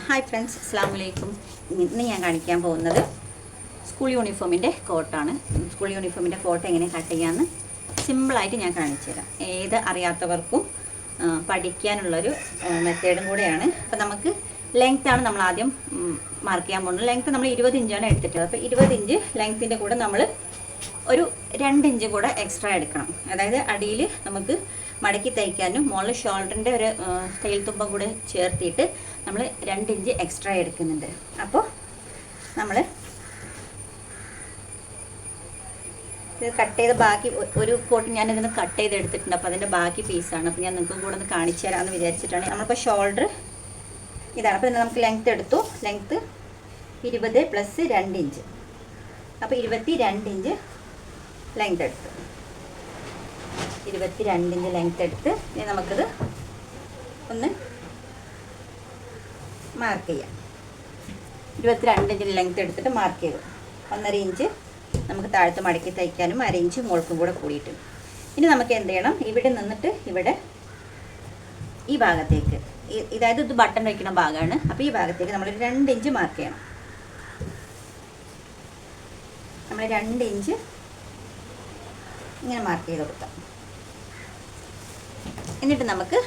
Hi friends അസ്സാം വലൈക്കും ഇന്ന് ഞാൻ കാണിക്കാൻ പോകുന്നത് സ്കൂൾ യൂണിഫോമിന്റെ കോട്ടാണ് സ്കൂൾ യൂണിഫോമിന്റെ കോട്ട് എങ്ങനെ കട്ട് ചെയ്യാമെന്ന് സിമ്പിളായിട്ട് ഞാൻ കാണിച്ചു തരാം. ഏത് അറിയാത്തവർക്കും പഠിക്കാനുള്ളൊരു മെത്തേഡും കൂടെയാണ്. അപ്പോൾ നമുക്ക് ലെങ്ത് ആണ് നമ്മൾ ആദ്യം മാർക്ക് ചെയ്യാൻ പോകുന്നത്. ലെങ്ത്ത് നമ്മൾ ഇരുപത് ഇഞ്ചാണ് എടുത്തിട്ടുള്ളത്. അപ്പോൾ ഇരുപത് ഇഞ്ച് ലെങ്ത്തിന്റെ കൂടെ നമ്മൾ ഒരു രണ്ട് ഇഞ്ച് കൂടെ എക്സ്ട്രാ എടുക്കണം. അതായത് അടിയിൽ നമുക്ക് മടക്കി തയ്ക്കാനും മുകളിൽ ഷോൾഡറിന്റെ ഒരു തയ്യൽ തുമ്പം കൂടെ ചേർത്തിട്ട് നമ്മൾ രണ്ട് ഇഞ്ച് എക്സ്ട്രാ എടുക്കുന്നുണ്ട്. അപ്പോൾ നമ്മൾ ഇത് കട്ട് ചെയ്ത ബാക്കി ഒരു കോട്ട് ഞാൻ ഇതിന് കട്ട് ചെയ്ത് എടുത്തിട്ടുണ്ട്. അപ്പോൾ അതിന്റെ ബാക്കി പീസാണ് അപ്പോൾ ഞാൻ നിങ്ങൾക്ക് കൂടെ ഒന്ന് കാണിച്ചു തരാമെന്ന് വിചാരിച്ചിട്ടാണ്. നമ്മളിപ്പോൾ ഷോൾഡർ ഇതാണ്. അപ്പോൾ നമുക്ക് ലെങ്ത്ത് എടുത്തു. ലെങ്ത്ത് ഇരുപത് പ്ലസ് രണ്ട് ഇഞ്ച്. അപ്പോൾ ഇരുപത്തി രണ്ട് ഇഞ്ച് ലെങ്ത് എടുത്തു. ഇരുപത്തി രണ്ടിന്റെ ലെങ്ത് എടുത്ത് ഇനി നമുക്കിത് ഒന്ന് മാർക്ക് ചെയ്യാം. ഇരുപത്തി രണ്ടിന്റെ ലെങ്ത് എടുത്തിട്ട് മാർക്ക് ചെയ്തു. ഒന്നര ഇഞ്ച് നമുക്ക് താഴത്ത് മടക്കി തയ്ക്കാനും അര ഇഞ്ച് മുകൾക്കും കൂടെ കൂടിയിട്ട്. ഇനി നമുക്ക് എന്ത് ചെയ്യണം? ഇവിടെ നിന്നിട്ട് ഇവിടെ ഈ ഭാഗത്തേക്ക്. ഇതായത് ഇത് ബട്ടൺ വയ്ക്കുന്ന ഭാഗമാണ്. അപ്പോൾ ഈ ഭാഗത്തേക്ക് നമ്മൾ രണ്ട് ഇഞ്ച് മാർക്ക് ചെയ്യണം. നമ്മൾ രണ്ട് ഇഞ്ച് ഇങ്ങനെ മാർക്ക് ചെയ്ത് കൊടുക്കാം. എന്നിട്ട് നമുക്ക്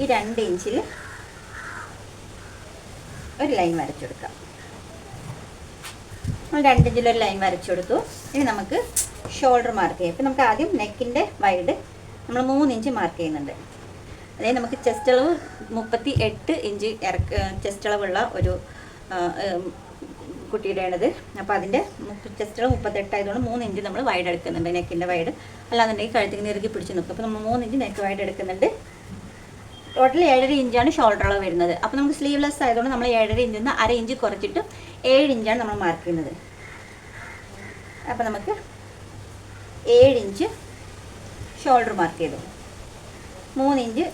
ഈ രണ്ട് ഇഞ്ചിൽ ഒരു ലൈൻ വരച്ചെടുക്കാം രണ്ട് ഇഞ്ചിൽ ഒരു ലൈൻ വരച്ചെടുത്തു ഇനി നമുക്ക് ഷോൾഡർ മാർക്ക് ചെയ്യാം. ഇപ്പം നമുക്ക് ആദ്യം നെക്കിന്റെ വൈഡ് നമ്മൾ മൂന്ന് ഇഞ്ച് മാർക്ക് ചെയ്യുന്നുണ്ട്. അതായത് നമുക്ക് ചെസ്റ്റ് അളവ് മുപ്പത്തി എട്ട് ഇഞ്ച് ഇറക്ക ചെസ്റ്റ് അളവുള്ള ഒരു ആ, ഉം, കുട്ടിയുടെയാണിത്. അപ്പോൾ അതിന്റെ ചെസ്റ്റ് മുപ്പത്തെട്ടായതുകൊണ്ട് മൂന്ന് ഇഞ്ച് നമ്മൾ വൈഡ് എടുക്കുന്നുണ്ട് നെക്കിന്റെ വൈഡ് അല്ലാന്നുണ്ടെങ്കിൽ കഴുത്തിന് ഇറുകി പിടിച്ച് നിൽക്കും അപ്പോൾ നമ്മൾ മൂന്ന് ഇഞ്ച് നെക്ക് വൈഡ് എടുക്കുന്നുണ്ട്. ടോട്ടൽ ഏഴര ഇഞ്ചാണ് ഷോൾഡർ അളവ് വരുന്നത്. അപ്പോൾ നമുക്ക് സ്ലീവ്ലെസ് ആയതുകൊണ്ട് നമ്മൾ ഏഴര ഇഞ്ചിൽ നിന്ന് അര ഇഞ്ച് കുറച്ചിട്ട് ഏഴ് ഇഞ്ചാണ് നമ്മൾ മാർക്ക് ചെയ്യുന്നത്. അപ്പോൾ നമുക്ക് ഏഴ് ഇഞ്ച് ഷോൾഡർ മാർക്ക് ചെയ്തു. മൂന്ന് ഇഞ്ച്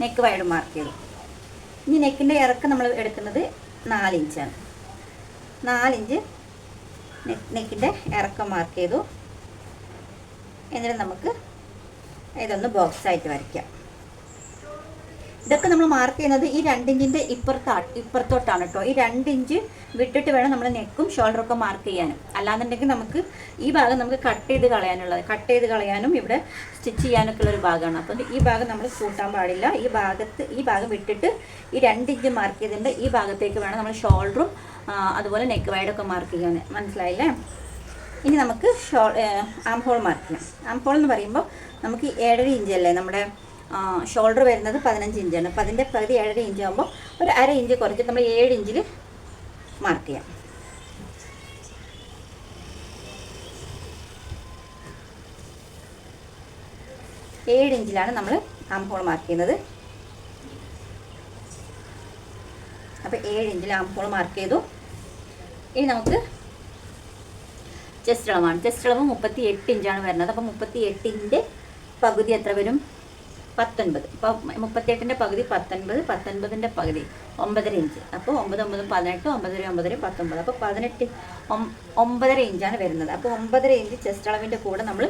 നെക്ക് വൈഡ് മാർക്ക് ചെയ്തു. ഇനി നെക്കിന്റെ ഇറക്കം നമ്മൾ എടുക്കുന്നത് നാലിഞ്ചാണ് നാലിഞ്ച് നെക്കിന്റെ ഇറക്കം മാർക്ക് ചെയ്തു. എന്നിട്ട് നമുക്ക് ഇതൊന്ന് ബോക്സായിട്ട് വരയ്ക്കാം. ഇതൊക്കെ നമ്മൾ മാർക്ക് ചെയ്യുന്നത് ഈ രണ്ടിഞ്ചിന്റെ ഇപ്പുറത്താ ഇപ്പുറത്തോട്ടാണ് കേട്ടോ ഈ രണ്ടിഞ്ച് വിട്ടിട്ട് വേണം നമ്മൾ നെക്കും ഷോൾഡറും ഒക്കെ മാർക്ക് ചെയ്യാനും. അല്ലാന്നുണ്ടെങ്കിൽ നമുക്ക് ഈ ഭാഗം നമുക്ക് കട്ട് ചെയ്ത് കളയാനുള്ളത്. കട്ട് ചെയ്ത് കളയാനും ഇവിടെ സ്റ്റിച്ച് ചെയ്യാനൊക്കെ ഉള്ളൊരു ഭാഗമാണ്. അപ്പം ഈ ഭാഗം നമ്മൾ കൂട്ടാൻ പാടില്ല. ഈ ഭാഗത്ത് ഈ ഭാഗം വിട്ടിട്ട് ഈ രണ്ടിഞ്ച് മാർക്ക് ചെയ്തിട്ടുണ്ട് ഈ ഭാഗത്തേക്ക് വേണം നമ്മൾ ഷോൾഡറും അതുപോലെ നെക്ക് വൈഡൊക്കെ മാർക്ക് ചെയ്യാൻ മനസ്സിലായില്ലേ? ഇനി നമുക്ക് ഷോ ആം ഹോൾ മാർക്ക് ചെയ്യാം. ആം ഹോൾ എന്ന് പറയുമ്പോൾ നമുക്ക് ഏഴര ഇഞ്ചല്ലേ നമ്മുടെ ഷോൾഡർ വരുന്നത് പതിനഞ്ച് ഇഞ്ചാണ് അപ്പോൾ അതിന്റെ പകുതി ഏഴര ഇഞ്ച് ആകുമ്പോൾ ഒരു അര ഇഞ്ച് കുറച്ച് നമ്മൾ ഏഴ് ഇഞ്ചിൽ മാർക്ക് ചെയ്യാം. ഏഴ് ഇഞ്ചിലാണ് നമ്മൾ ആം ഹോൾ മാർക്ക് ചെയ്യുന്നത്. അപ്പോൾ ഏഴ് ഇഞ്ചിൽ ആം ഹോൾ മാർക്ക് ചെയ്തു. ഇനി നമുക്ക് ചെസ്റ്റ് അളവാണ്. ചെസ്റ്റ് അളവ് മുപ്പത്തി എട്ട് ഇഞ്ചാണ് വരുന്നത്. അപ്പോൾ മുപ്പത്തി എട്ടിന്റെ പകുതി എത്ര വരും? പത്തൊൻപത്. ഇപ്പം മുപ്പത്തിയെട്ടിന്റെ പകുതി പത്തൊൻപത് പത്തൊൻപതിന്റെ പകുതി ഒമ്പതര ഇഞ്ച്. അപ്പോൾ ഒമ്പത് ഒമ്പത് പതിനെട്ട് ഒമ്പതര ഒമ്പതര പത്തൊമ്പത്. അപ്പോൾ പതിനെട്ട് ഒമ്പതര ഇഞ്ചാണ് വരുന്നത്. അപ്പോൾ ഒമ്പതര ഇഞ്ച് ചെസ്റ്റ് അളവിന്റെ കൂടെ നമ്മൾ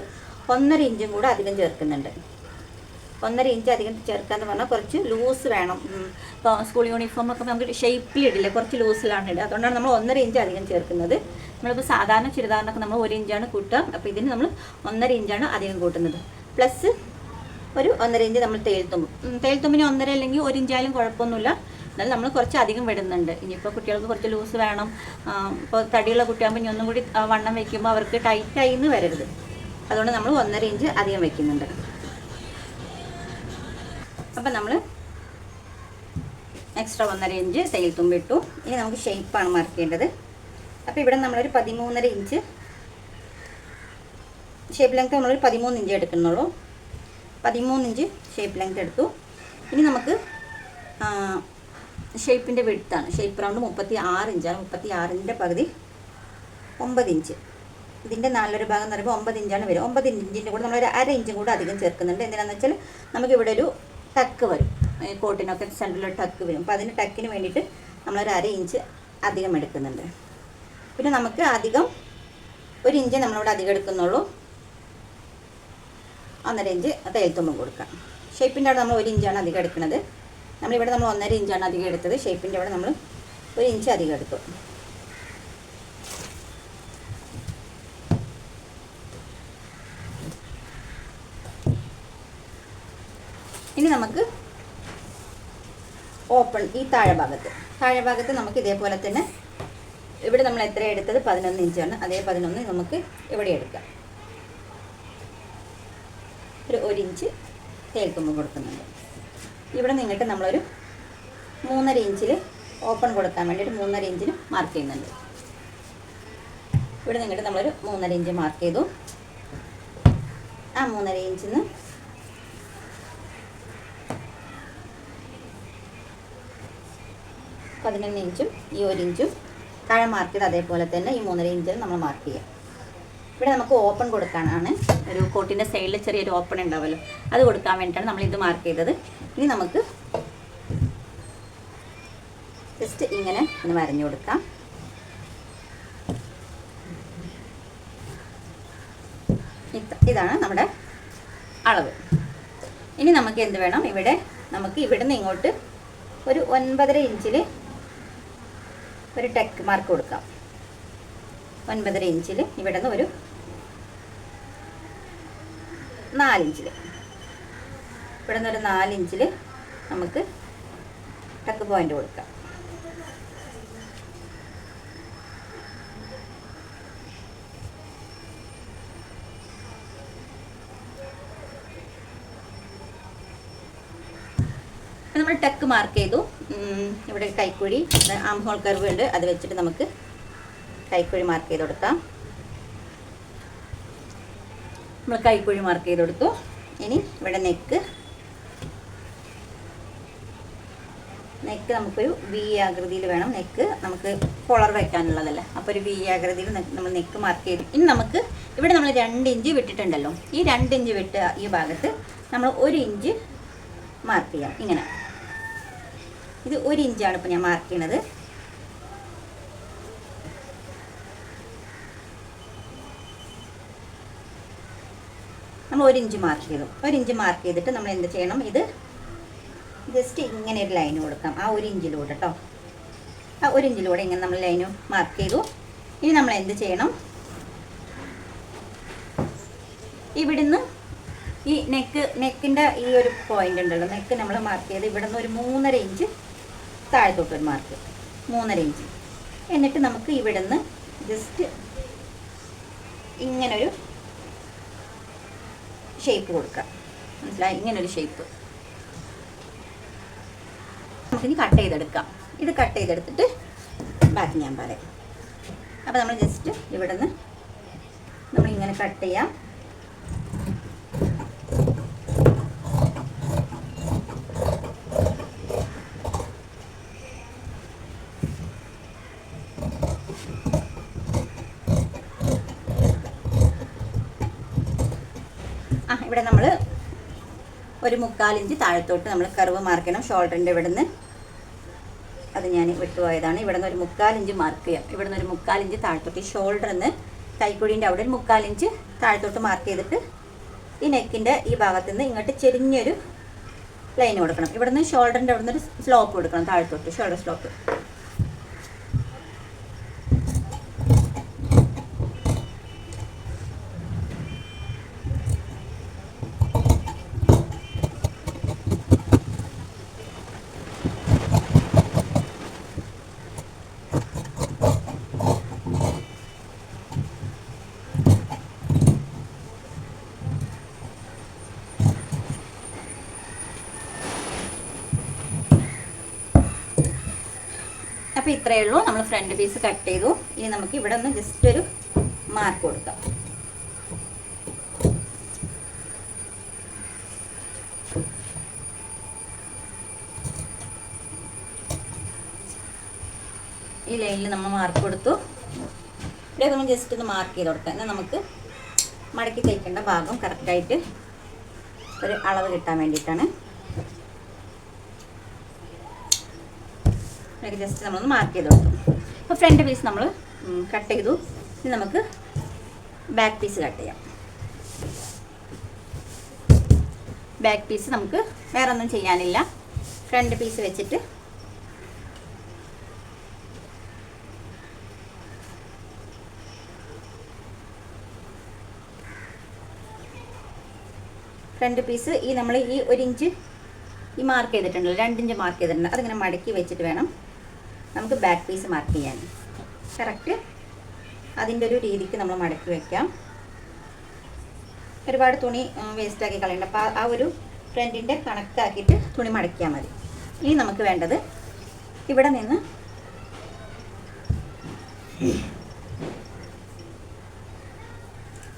ഒന്നര ഇഞ്ചും കൂടെ അധികം ചേർക്കുന്നുണ്ട്. ഒന്നര ഇഞ്ച് അധികം ചേർക്കാന്ന് പറഞ്ഞാൽ കുറച്ച് ലൂസ് വേണം. ഇപ്പോൾ സ്കൂൾ യൂണിഫോം ഒക്കെ നമുക്ക് ഷേപ്പിൽ ഇടില്ല? കുറച്ച് ലൂസിലാണ് ഇടുക. അതുകൊണ്ടാണ് നമ്മൾ ഒന്നര ഇഞ്ച് അധികം ചേർക്കുന്നത്. നമ്മളിപ്പോൾ സാധാരണ ചുരിദാറിനൊക്കെ നമ്മൾ ഒരു ഇഞ്ചാണ് കൂട്ടുക. അപ്പോൾ ഇതിന് നമ്മൾ ഒന്നര ഇഞ്ചാണ് അധികം കൂട്ടുന്നത്. പ്ലസ് ഒരു ഒന്നര ഇഞ്ച് നമ്മൾ തേൽത്തുമ്പ് തേൽത്തുമ്പിന് ഒന്നര അല്ലെങ്കിൽ ഒരു ഇഞ്ചായാലും കുഴപ്പമൊന്നുമില്ല. എന്നാലും നമ്മൾ കുറച്ച് അധികം വിടുന്നുണ്ട്. ഇനിയിപ്പോൾ കുട്ടികൾക്ക് കുറച്ച് ലൂസ് വേണം. ഇപ്പോൾ തടിയുള്ള കുട്ടിയാകുമ്പോൾ ഇനി ഒന്നും കൂടി വണ്ണം വയ്ക്കുമ്പോൾ അവർക്ക് ടൈറ്റായി എന്ന് വരരുത്. അതുകൊണ്ട് നമ്മൾ ഒന്നര ഇഞ്ച് അധികം വയ്ക്കുന്നുണ്ട് അപ്പം നമ്മൾ എക്സ്ട്രാ ഒന്നര ഇഞ്ച് തയ്യൽ തുമ്പിട്ടു ഇനി നമുക്ക് ഷേപ്പാണ് മാർക്ക് ചെയ്യേണ്ടത്. അപ്പോൾ ഇവിടെ നമ്മളൊരു പതിമൂന്നര ഇഞ്ച് ഷേപ്പ് ലെങ്ത് നമ്മളൊരു പതിമൂന്ന് ഇഞ്ച് എടുക്കുന്നുള്ളൂ. പതിമൂന്ന് ഇഞ്ച് ഷേപ്പ് ലെങ്ത് എടുത്തു. ഇനി നമുക്ക് ഷേപ്പിന്റെ വിടുത്താണ് ഷേപ്പ് റൗണ്ട് മുപ്പത്തി ആറ് ഇഞ്ചാണ് മുപ്പത്തി ആറിന്റെ പകുതി ഒമ്പത് ഇഞ്ച് ഇതിന്റെ നാലൊരു ഭാഗം എന്ന് പറയുമ്പോൾ ഒമ്പത് ഇഞ്ചാണ് വരും ഒമ്പത് ഇഞ്ചിന്റെ കൂടെ നമ്മളൊരു അര ഇഞ്ചും കൂടെ അധികം ചേർക്കുന്നുണ്ട്. എന്തിനാണെന്ന് വെച്ചാൽ നമുക്കിവിടെ ഒരു ടക്ക് വരും. കോട്ടിനൊക്കെ സെന്ററിൽ ടക്ക് വരും. അപ്പോൾ അതിന് ടക്കിന് വേണ്ടിയിട്ട് നമ്മളൊരു അര ഇഞ്ച് അധികം എടുക്കുന്നുണ്ട്. പിന്നെ നമുക്ക് അധികം ഒരു ഇഞ്ച് നമ്മളിവിടെ അധികം എടുക്കുന്നുള്ളൂ. ഒന്നര ഇഞ്ച് തേൽത്തുമ്പം കൊടുക്കുക. ഷേപ്പിന്റെ അവിടെ നമ്മൾ ഒരു ഇഞ്ചാണ് അധികം എടുക്കുന്നത്. നമ്മളിവിടെ നമ്മൾ ഒന്നര ഇഞ്ചാണ് അധികം എടുത്തത്. ഷേപ്പിന്റെ അവിടെ നമ്മൾ ഒരു ഇഞ്ച് അധികം എടുത്തു. ഇനി നമുക്ക് ഓപ്പൺ ഈ താഴെ ഭാഗത്ത് താഴെ ഭാഗത്ത് നമുക്ക് ഇതേപോലെ തന്നെ ഇവിടെ നമ്മൾ എത്ര എടുത്തത്? പതിനൊന്ന് ഇഞ്ചാണ്. അതേ പതിനൊന്ന് നമുക്ക് ഇവിടെ എടുക്കാം. ഒരു ഒരു ഇഞ്ച് കൊടുക്കുന്നുണ്ട്. ഇവിടെ നിന്നിട്ട് നമ്മളൊരു മൂന്നര ഇഞ്ചിൽ ഓപ്പൺ കൊടുക്കാൻ വേണ്ടിയിട്ട് മൂന്നര ഇഞ്ചിന് മാർക്ക് ചെയ്യുന്നുണ്ട്. ഇവിടെ നിന്നിട്ട് നമ്മളൊരു മൂന്നര ഇഞ്ച് മാർക്ക് ചെയ്തു. ആ മൂന്നര ഇഞ്ചിൽ നിന്ന് പതിനൊന്ന് ഇഞ്ചും ഈ ഒരു ഇഞ്ചും താഴെ മാർക്ക് ചെയ്ത് അതേപോലെ തന്നെ ഈ മൂന്നര ഇഞ്ചിൽ നമ്മൾ മാർക്ക് ചെയ്യാം. ഇവിടെ നമുക്ക് ഓപ്പൺ കൊടുക്കാനാണ്. ഒരു കോട്ടിന്റെ സൈഡിൽ ചെറിയൊരു ഓപ്പൺ ഉണ്ടാവുമല്ലോ അത് കൊടുക്കാൻ വേണ്ടിയിട്ടാണ് നമ്മൾ ഇത് മാർക്ക് ചെയ്തത്. ഇനി നമുക്ക് ജസ്റ്റ് ഇങ്ങനെ ഒന്ന് വരഞ്ഞു കൊടുക്കാം. ഇത് ഇതാണ് നമ്മുടെ അളവ്. ഇനി നമുക്ക് എന്ത് വേണം? ഇവിടെ നമുക്ക് ഇവിടെ നിന്ന് ഇങ്ങോട്ട് ഒരു ഒൻപതര ഇഞ്ചിൽ ഒരു ടെക്ക് മാർക്ക് കൊടുക്കാം. ഒൻപതര ഇഞ്ചിൽ ഇവിടെ നിന്ന് ഒരു നാലിഞ്ചിൽ ഇവിടെ നിന്ന് ഒരു നാലിഞ്ചിൽ നമുക്ക് ടക്ക് പോയിന്റ് കൊടുക്കാം. നമ്മൾ ടക്ക് മാർക്ക് ചെയ്തു. ഇവിടെ കൈക്കുഴി ആം ഹോൾ കർവ് ഉണ്ട്. അത് വെച്ചിട്ട് നമുക്ക് കൈക്കുഴി മാർക്ക് ചെയ്ത് കൊടുക്കാം നമ്മൾ കൈക്കുഴി മാർക്ക് ചെയ്ത് കൊടുത്തു ഇനി ഇവിടെ നെക്ക് നെക്ക് നമുക്കൊരു വി ആകൃതിയിൽ വേണം. നെക്ക് നമുക്ക് കൊളർ വെക്കാനുള്ളതല്ല അപ്പോൾ ഒരു വി ആകൃതിയിൽ നമ്മൾ നെക്ക് മാർക്ക് ചെയ്തു. ഇനി നമുക്ക് ഇവിടെ നമ്മൾ രണ്ട് ഇഞ്ച് വിട്ടിട്ടുണ്ടല്ലോ. ഈ രണ്ട് ഇഞ്ച് വിട്ട ഈ ഭാഗത്ത് നമ്മൾ ഒരു ഇഞ്ച് മാർക്ക് ചെയ്യാം. ഇങ്ങനെ. ഇത് ഒരു ഇഞ്ചാണ് ഇപ്പോൾ ഞാൻ മാർക്ക് ചെയ്യണത്. നമ്മൾ ഒരു ഇഞ്ച് മാർക്ക് ചെയ്തു. ഒരു ഇഞ്ച് മാർക്ക് ചെയ്തിട്ട് നമ്മൾ എന്ത് ചെയ്യണം? ഇത് ജസ്റ്റ് ഇങ്ങനെ ഒരു ലൈൻ കൊടുക്കാം. ആ ഒരു ഇഞ്ചിലൂടെ കേട്ടോ ആ ഒരു ഇഞ്ചിലൂടെ ഇങ്ങനെ നമ്മൾ ലൈന് മാർക്ക് ചെയ്തു. ഇനി നമ്മൾ എന്ത് ചെയ്യണം? ഇവിടുന്ന് ഈ നെക്ക് നെക്കിന്റെ ഈ ഒരു പോയിന്റ് ഉണ്ടല്ലോ. നെക്ക് നമ്മൾ മാർക്ക് ചെയ്ത് ഇവിടുന്ന് ഒരു മൂന്നര ഇഞ്ച് താഴത്തോട്ട് ഒരു മാർക്ക് മൂന്നര ഇഞ്ച്. എന്നിട്ട് നമുക്ക് ഇവിടുന്ന് ജസ്റ്റ് ഇങ്ങനൊരു ഷേപ്പ് കൊടുക്കുക. മനസ്സിലായി? ഇങ്ങനൊരു ഷേപ്പ് നമുക്കിനി കട്ട് ചെയ്തെടുക്കാം. ഇത് കട്ട് ചെയ്തെടുത്തിട്ട് ബാക്കി ഞാൻ പറയാം. അപ്പോൾ നമ്മൾ ജസ്റ്റ് ഇവിടെ നിന്ന് നമ്മളിങ്ങനെ കട്ട് ചെയ്യാം. ഇവിടെ നമ്മൾ ഒരു മുക്കാലിഞ്ച് താഴത്തോട്ട് നമ്മൾ കർവ് മാർക്കണം ഷോൾഡറിന്റെ ഇവിടെ നിന്ന് അത് ഞാൻ വിട്ടുപോയതാണ് ഇവിടെ നിന്ന് ഒരു മുക്കാലിഞ്ച് മാർക്ക് ചെയ്യാം. ഇവിടെ നിന്ന് ഒരു മുക്കാലിഞ്ച് താഴത്തോട്ട്. ഷോൾഡറിൽ നിന്ന് കൈക്കുഴീന്റെ അവിടെ ഒരു മുക്കാലിഞ്ച് താഴത്തോട്ട് മാർക്ക് ചെയ്തിട്ട് ഈ നെക്കിന്റെ ഈ ഭാഗത്ത് നിന്ന് ഇങ്ങോട്ട് ചെരിഞ്ഞൊരു ലൈൻ കൊടുക്കണം. ഇവിടെ നിന്ന് ഷോൾഡറിന്റെ അവിടെ നിന്ന് ഒരു സ്ലോപ്പ് കൊടുക്കണം താഴത്തോട്ട് ഷോൾഡർ സ്ലോപ്പ് അപ്പോൾ ഇത്രയേ ഉള്ളൂ. നമ്മൾ ഫ്രണ്ട് പീസ് കട്ട് ചെയ്തു. ഇനി നമുക്ക് ഇവിടെ ഒന്ന് ജസ്റ്റ് ഒരു മാർക്ക് കൊടുക്കാം. ഈ ലൈനിൽ നമ്മൾ മാർക്ക് കൊടുത്തു. ഇവിടെ നമ്മൾ ജസ്റ്റ് ഒന്ന് മാർക്ക് ചെയ്ത് കൊടുക്കാം. എന്നാൽ നമുക്ക് മടക്കി തയ്ക്കേണ്ട ഭാഗം കറക്റ്റായിട്ട് ഒരു അളവ് കിട്ടാൻ വേണ്ടിയിട്ടാണ്. ഇതൊക്കെ ജസ്റ്റ് നമ്മളൊന്ന് മാർക്ക് ചെയ്ത് കൊടുത്തു അപ്പോൾ ഫ്രണ്ട് പീസ് നമ്മൾ കട്ട് ചെയ്തു. ഇനി നമുക്ക് ബാക്ക് പീസ് കട്ട് ചെയ്യാം. ബാക്ക് പീസ് നമുക്ക് വേറെ ഒന്നും ചെയ്യാനില്ല. ഫ്രണ്ട് പീസ് വെച്ചിട്ട് ഫ്രണ്ട് പീസ് ഈ നമ്മൾ ഈ ഒരു ഇഞ്ച് ഈ മാർക്ക് ചെയ്തിട്ടുണ്ടല്ലോ രണ്ടിഞ്ച് മാർക്ക് ചെയ്തിട്ടുണ്ട്. അതിങ്ങനെ മടക്കി വെച്ചിട്ട് വേണം നമുക്ക് ബാക്ക് പീസ് മാർക്ക് ചെയ്യാൻ. കറക്റ്റ് അതിന്റെ ഒരു രീതിക്ക് നമ്മൾ മടക്കി വയ്ക്കാം ഒരുപാട് തുണി വേസ്റ്റാക്കി കളയണ്ട. അപ്പോൾ ആ ഒരു ഫ്രണ്ടിന്റെ കണക്കാക്കിയിട്ട് തുണി മടക്കിയാൽ മതി. ഇനി നമുക്ക് വേണ്ടത് ഇവിടെ നിന്ന്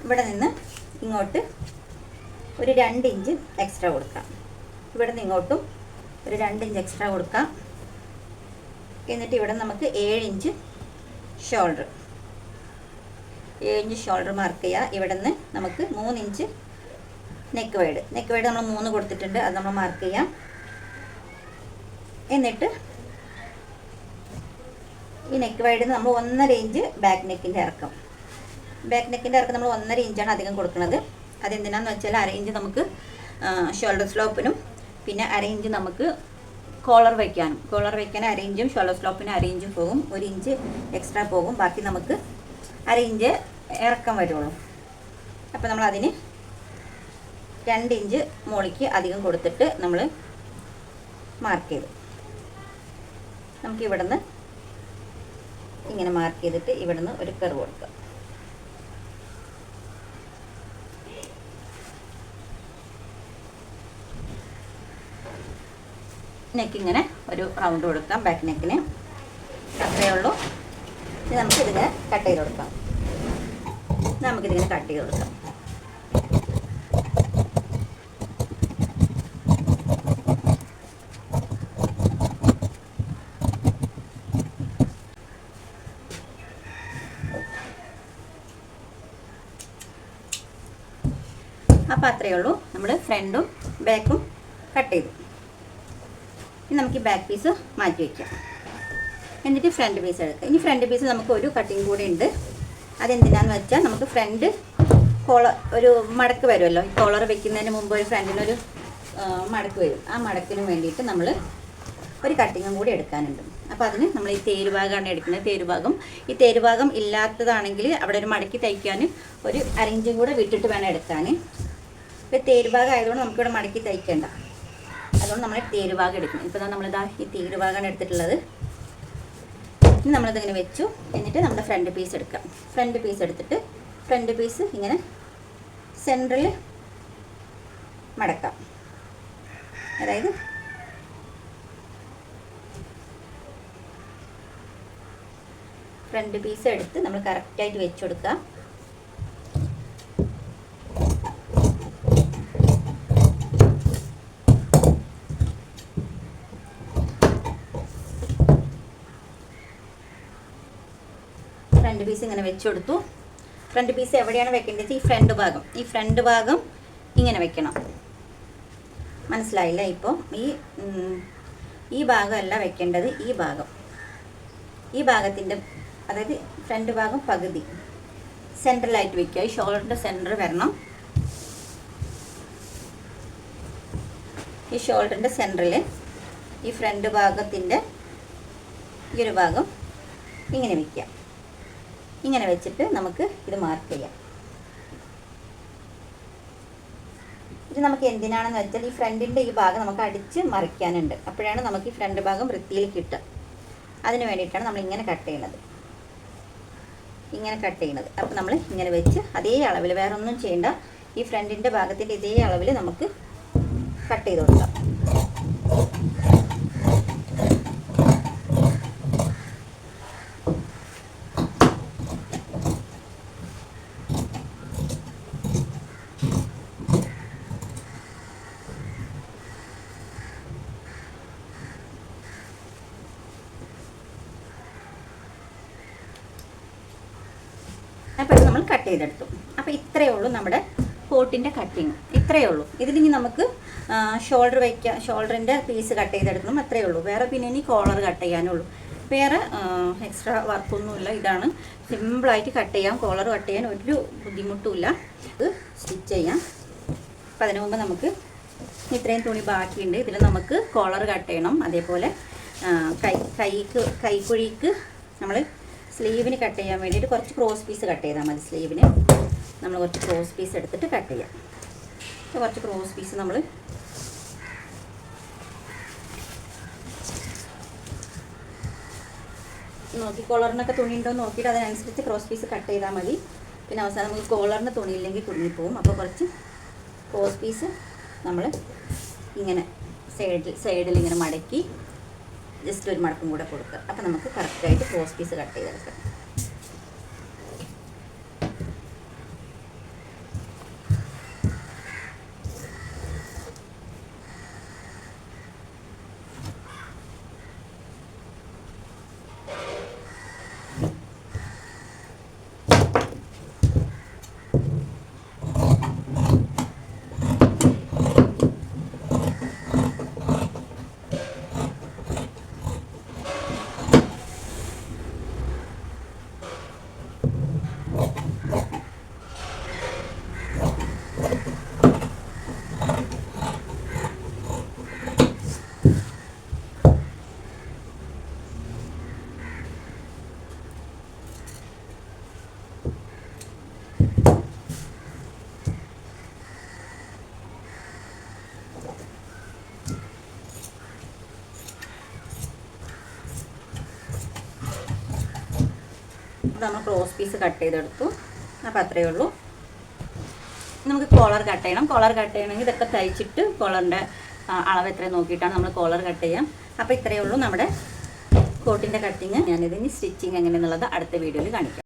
ഇവിടെ നിന്ന് ഇങ്ങോട്ട് ഒരു രണ്ട് ഇഞ്ച് എക്സ്ട്രാ കൊടുക്കാം. ഇവിടെ നിന്ന് ഇങ്ങോട്ടും ഒരു രണ്ട് ഇഞ്ച് എക്സ്ട്രാ കൊടുക്കാം. എന്നിട്ട് ഇവിടെ നമുക്ക് ഏഴ് ഇഞ്ച് ഷോൾഡർ ഏഴ് ഇഞ്ച് ഷോൾഡർ മാർക്ക് ചെയ്യുക ഇവിടെ നിന്ന് നമുക്ക് മൂന്ന് inch neck wide neck wide നമ്മൾ മൂന്ന് കൊടുത്തിട്ടുണ്ട്. അത് നമ്മൾ മാർക്ക് ചെയ്യാം. എന്നിട്ട് ഈ നെക്ക് വൈഡിൽ നമ്മൾ ഒന്നര ഇഞ്ച് ബാക്ക് നെക്കിന്റെ ഇറക്കം. ബാക്ക് നെക്കിന്റെ ഇറക്കം നമ്മൾ ഒന്നര ഇഞ്ചാണ് അധികം കൊടുക്കുന്നത്. അതെന്തിനാന്ന് വെച്ചാൽ അര ഇഞ്ച് നമുക്ക് ഷോൾഡർ സ്ലോപ്പിനും പിന്നെ അര ഇഞ്ച് നമുക്ക് കോളർ വയ്ക്കാനും കോളർ വയ്ക്കാൻ അര ഷോൾഡർ സ്ലോപ്പിന് അര പോകും. ഒരു ഇഞ്ച് എക്സ്ട്രാ പോകും. ബാക്കി നമുക്ക് അര ഇറക്കം വരുള്ളൂ. അപ്പോൾ നമ്മൾ അതിന് രണ്ട് ഇഞ്ച് മുകളിലേക്ക് അധികം കൊടുത്തിട്ട് നമ്മൾ മാർക്ക് ചെയ്തു. നമുക്ക് ഇവിടുന്ന് ഇങ്ങനെ മാർക്ക് ചെയ്തിട്ട് ഇവിടുന്ന് ഒരു കർവ് കൊടുക്കാം. നെക്ക് ഇങ്ങനെ ഒരു റൗണ്ട് കൊടുക്കാം. ബാക്ക് നെക്കിന് അത്രയേ ഉള്ളൂ. ഇനി നമുക്ക് ഇതിങ്ങനെ കട്ട് ചെയ്ത് കൊടുക്കാം. നമുക്കിതിങ്ങനെ കട്ട് ചെയ്ത് കൊടുക്കാം. അപ്പോൾ അത്രയേ ഉള്ളൂ. നമ്മൾ ഫ്രണ്ടും ബാക്കും കട്ട് ചെയ്തു. നമുക്ക് ഈ ബാക്ക് പീസ് മാറ്റി വയ്ക്കാം എന്നിട്ട് ഫ്രണ്ട് പീസ് എടുക്കാം. ഇനി ഫ്രണ്ട് പീസ് നമുക്ക് ഒരു കട്ടിങ് കൂടി ഉണ്ട്. അതെന്തിനാന്ന് വെച്ചാൽ നമുക്ക് ഫ്രണ്ട് കോളർ ഒരു മടക്ക് വരുമല്ലോ. ഈ കോളർ വെക്കുന്നതിന് മുമ്പ് ഒരു ഫ്രണ്ടിനൊരു മടക്ക് വരും. ആ മടക്കിന് വേണ്ടിയിട്ട് നമ്മൾ ഒരു കട്ടിങ്ങും കൂടി എടുക്കാനുണ്ട്. അപ്പോൾ അതിന് നമ്മൾ ഈ തേരുഭാഗമാണ് എടുക്കുന്നത്. തേരുഭാഗം. ഈ തേരുഭാഗം ഇല്ലാത്തതാണെങ്കിൽ അവിടെ ഒരു മടക്കി തയ്ക്കാൻ ഒരു അരയിഞ്ചും കൂടെ വിട്ടിട്ട് വേണം എടുക്കാൻ ഇപ്പോൾ തേരുഭാഗം ആയതുകൊണ്ട് നമുക്കിവിടെ മടക്കി തയ്ക്കേണ്ട. അതുകൊണ്ട് നമ്മൾ തേരുഭാഗം എടുക്കണം ഇപ്പോൾ നമ്മളിതാ ഈ തേരുഭാഗമാണ് എടുത്തിട്ടുള്ളത്. ഇനി നമ്മളിതിങ്ങനെ വെച്ചു. എന്നിട്ട് നമ്മുടെ ഫ്രണ്ട് പീസ് എടുക്കാം. ഫ്രണ്ട് പീസ് എടുത്തിട്ട് ഫ്രണ്ട് പീസ് ഇങ്ങനെ സെന്ററിൽ മടക്കാം. അതായത് ഫ്രണ്ട് പീസ് എടുത്ത് നമ്മൾ കറക്റ്റായിട്ട് വെച്ച് കൊടുക്കുക ഫ്രണ്ട് പീസ് ഇങ്ങനെ വെച്ച് കൊടുത്തു ഫ്രണ്ട് പീസ് എവിടെയാണ് വെക്കേണ്ടത്? ഈ ഫ്രണ്ട് ഭാഗം. ഈ ഫ്രണ്ട് ഭാഗം ഇങ്ങനെ വെക്കണം. മനസ്സിലായില്ല ഇപ്പോൾ ഈ ഈ ഭാഗമല്ല വെക്കേണ്ടത് ഈ ഭാഗം. ഈ ഭാഗത്തിന്റെ അതായത് ഫ്രണ്ട് ഭാഗം പകുതി. സെൻട്രലായിട്ട് വെക്കുക. ഈ ഷോൾഡറിന്റെ സെന്റർ വരണം. ഈ ഷോൾഡറിന്റെ സെന്ററിൽ ഈ ഫ്രണ്ട് ഭാഗത്തിന്റെ ഈ ഒരു ഭാഗം ഇങ്ങനെ വയ്ക്കുക ഇങ്ങനെ വെച്ചിട്ട് നമുക്ക് ഇത് മാർക്ക് ചെയ്യാം. ഇത് നമുക്ക് എന്തിനാണെന്ന് വെച്ചാൽ ഈ ഫ്രണ്ടിന്റെ ഈ ഭാഗം നമുക്ക് അടിച്ച് മറിക്കാനുണ്ട്. അപ്പോഴാണ് നമുക്ക് ഈ ഫ്രണ്ട് ഭാഗം വൃത്തിയിൽ കിട്ടുക. അതിന് വേണ്ടിയിട്ടാണ് നമ്മൾ ഇങ്ങനെ കട്ട് ചെയ്യണത് ഇങ്ങനെ കട്ട് ചെയ്യണത് അപ്പോൾ നമ്മൾ ഇങ്ങനെ വെച്ച് അതേ അളവിൽ വേറെ ഒന്നും ചെയ്യേണ്ട ഈ ഫ്രണ്ടിന്റെ ഭാഗത്തിന്റെ ഇതേ അളവിൽ നമുക്ക് കട്ട് ചെയ്ത് കൊടുക്കാം അപ്പോൾ ഇത് നമ്മൾ കട്ട് ചെയ്തെടുത്തു. അപ്പോൾ ഇത്രയേ ഉള്ളൂ നമ്മുടെ കോട്ടിന്റെ കട്ടിങ് ഇത്രയേ ഉള്ളൂ. ഇതിലിനി നമുക്ക് ഷോൾഡർ വയ്ക്കാം ഷോൾഡറിന്റെ പീസ് കട്ട് ചെയ്തെടുക്കണം. അത്രയേ ഉള്ളൂ. വേറെ പിന്നെ ഇനി കോളർ കട്ട് ചെയ്യാനുള്ളൂ. വേറെ എക്സ്ട്രാ വർക്കൊന്നുമില്ല ഇതാണ് സിമ്പിളായിട്ട് കട്ട് ചെയ്യാം. കോളർ കട്ട് ചെയ്യാൻ ഒരു ബുദ്ധിമുട്ടുമില്ല. ഇത് സ്റ്റിച്ച് ചെയ്യാം. അപ്പം അതിനു മുമ്പ് നമുക്ക് ഇത്രയും തുണി ബാക്കിയുണ്ട്. ഇതിൽ നമുക്ക് കോളർ കട്ട് ചെയ്യണം. അതേപോലെ കൈ കൈക്ക് കൈക്കുഴിക്ക് നമ്മൾ സ്ലീവിന് കട്ട് ചെയ്യാൻ വേണ്ടിയിട്ട് കുറച്ച് ക്രോസ് പീസ് കട്ട് ചെയ്താൽ മതി സ്ലീവിന്. നമ്മൾ കുറച്ച് ക്രോസ് പീസ് എടുത്തിട്ട് കട്ട് ചെയ്യാം. അപ്പോൾ കുറച്ച് ക്രോസ് പീസ് നമ്മൾ നോക്കി കോളറിനൊക്കെ തുണി ഉണ്ടോ നോക്കിയിട്ട് അതിനനുസരിച്ച് ക്രോസ് പീസ് കട്ട് ചെയ്താൽ മതി. പിന്നെ അവസാനം നമുക്ക് കോളറിന് തുണിയില്ലെങ്കിൽ കുടുങ്ങിപ്പോവും അപ്പോൾ കുറച്ച് ക്രോസ് പീസ് നമ്മൾ ഇങ്ങനെ സൈഡിൽ സൈഡിൽ ഇങ്ങനെ മടക്കി ജസ്റ്റ് ഒരു മടക്കും കൂടെ കൊടുക്കുക. അപ്പോൾ നമുക്ക് കറക്റ്റായിട്ട് ക്രോസ് പീസ് കട്ട് ചെയ്തെടുക്കാം. നമ്മൾ ക്രോസ് പീസ് കട്ട് ചെയ്തെടുത്തു. അപ്പോൾ അത്രയേ ഉള്ളൂ. നമുക്ക് കോളർ കട്ട് ചെയ്യണം. കോളർ കട്ട് ചെയ്യണമെങ്കിൽ ഇതൊക്കെ തയ്ച്ചിട്ട് കോളറിന്റെ അളവ് എത്രയും നോക്കിയിട്ടാണ് നമ്മൾ കോളർ കട്ട് ചെയ്യാം. അപ്പോൾ ഇത്രയേ ഉള്ളൂ നമ്മുടെ കോട്ടിന്റെ കട്ടിങ്. ഞാനിതിന് സ്റ്റിച്ചിങ് എങ്ങനെയെന്നുള്ളത് അടുത്ത വീഡിയോയിൽ കാണിക്കാം.